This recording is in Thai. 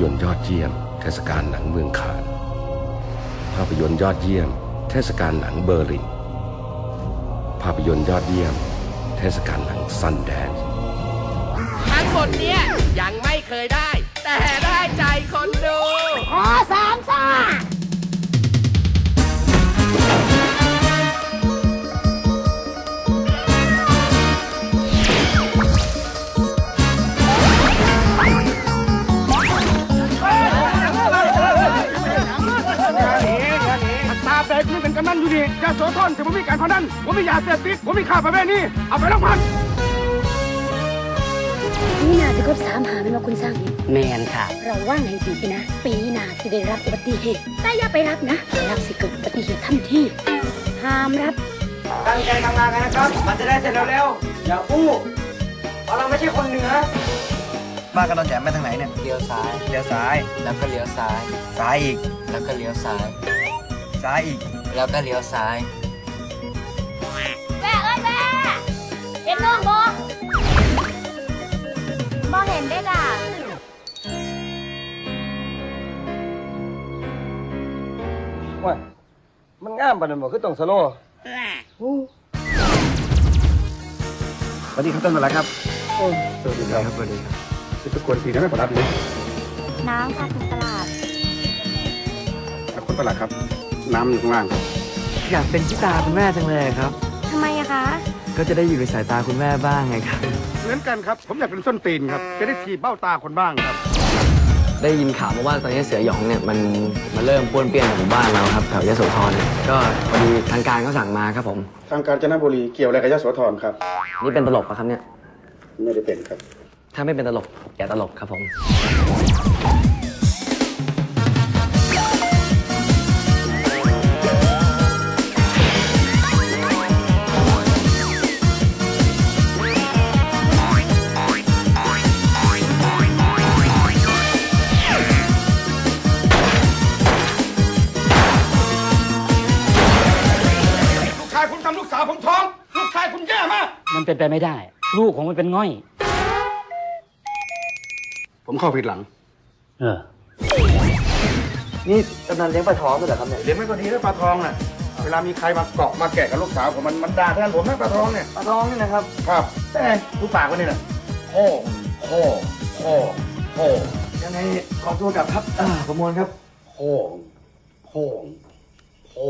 ยนตร์ยอดเยี่ยม เทศกาลหนังเมืองคานภาพยนตร์ยอดเยี่ยม เทศกาลหนังเบอร์ลิน ภาพยนตร์ยอดเยี่ยม เทศกาลหนังซันแดนซ์ทั้งหมดเนี่ยยังไม่เคยได้ แต่ ตาแบกนี่เป็นกำนันอยู่นี่ยาโสธรแต่ผมมีการพนันผมมียาเสพติดผมมีข่าประเภทนี้เอาไปแล้วพันปีหนาสิครบสามหาเป็นว่าคุณสร้างเห็นแมนค่ะ เราว่างให้ดีนะ ปีหนาสิได้รับอุบัติเหตุแต่อย่าไปรับนะรับสิเกิดอุบัติเหตุทันทีห้ามรับ ตั้งใจทำงานกันนะครับ มันจะได้เสร็จเร็วๆอย่าอู้เพราะเราไม่ใช่คนเหนือบ้านกระดอนแหยมไปทางไหนเนี่ยเลี้ยวซ้ายเลี้ยวซ้าย แล้วก็เลี้ยวซ้าย ซ้ายอีก แล้วก็เลี้ยวซ้าย ซ้ายอีก แล้วก็เลี้ยวซ้ายแม่เอ้ยแม่เห็นน้องบอบ่เห็นได้ด่าว่ามันงามปานนั้นบ่คือต้องสโลว์สวัสดีครับท่านประหลัดครับสวัสดีครับสวัสดีครับทุกคนทีนะไม่ประหลัดเลยน้ำค่ะคุณตลาดคุณประหลัดครับ น้ำอยู่ข้างล่างครับอยากเป็นที่ตาคุณแม่จังเลยครับ ทำไมอะคะ ก็จะได้อยู่ในสายตาคุณแม่บ้างไงครับ เหมือนกันครับ ผมอยากเป็นส้นตีนครับ จะได้ทีบเบ้าตาคนบ้างครับ ได้ยินข่าวมาว่าตอนนี้เสือหยองเนี่ยมันมันเริ่มป้วนเปี้ยนในหมู่บ้านเราครับแถวยโสธรเนี่ยก็พอดีทางการเขาสั่งมาครับผม ทางการจนบุรีเกี่ยวอะไรกับยโสธรครับ นี่เป็นตลกปะครับเนี่ย ไม่ได้เป็นครับ ถ้าไม่เป็นตลกอย่าตลกครับผม ลูกสาวผมท้อง ลูกชายคุณแย่มาก มันเป็นไปไม่ได้ ลูกของมันเป็นง่อย ผมเข้าผิดหลัง เออ นี่กำนันเลี้ยงปลาท้องด้วยเหรอครับเนี่ยเลี้ยงไม่พอดีนะปลาทองน่ะ เวลามีใครมาเกาะมาแกะกับลูกสาวผมมันมันด่าแทนผมนะปลาทองเนี่ย ปลาท้องนี่นะครับ ครับ แต่ไงดูปากมันนี่น่ะโอ้โอ้โอ้โอ้ยังไงขอตัวกลับครับอ่าประมวลครับโอ้โอ้โอ้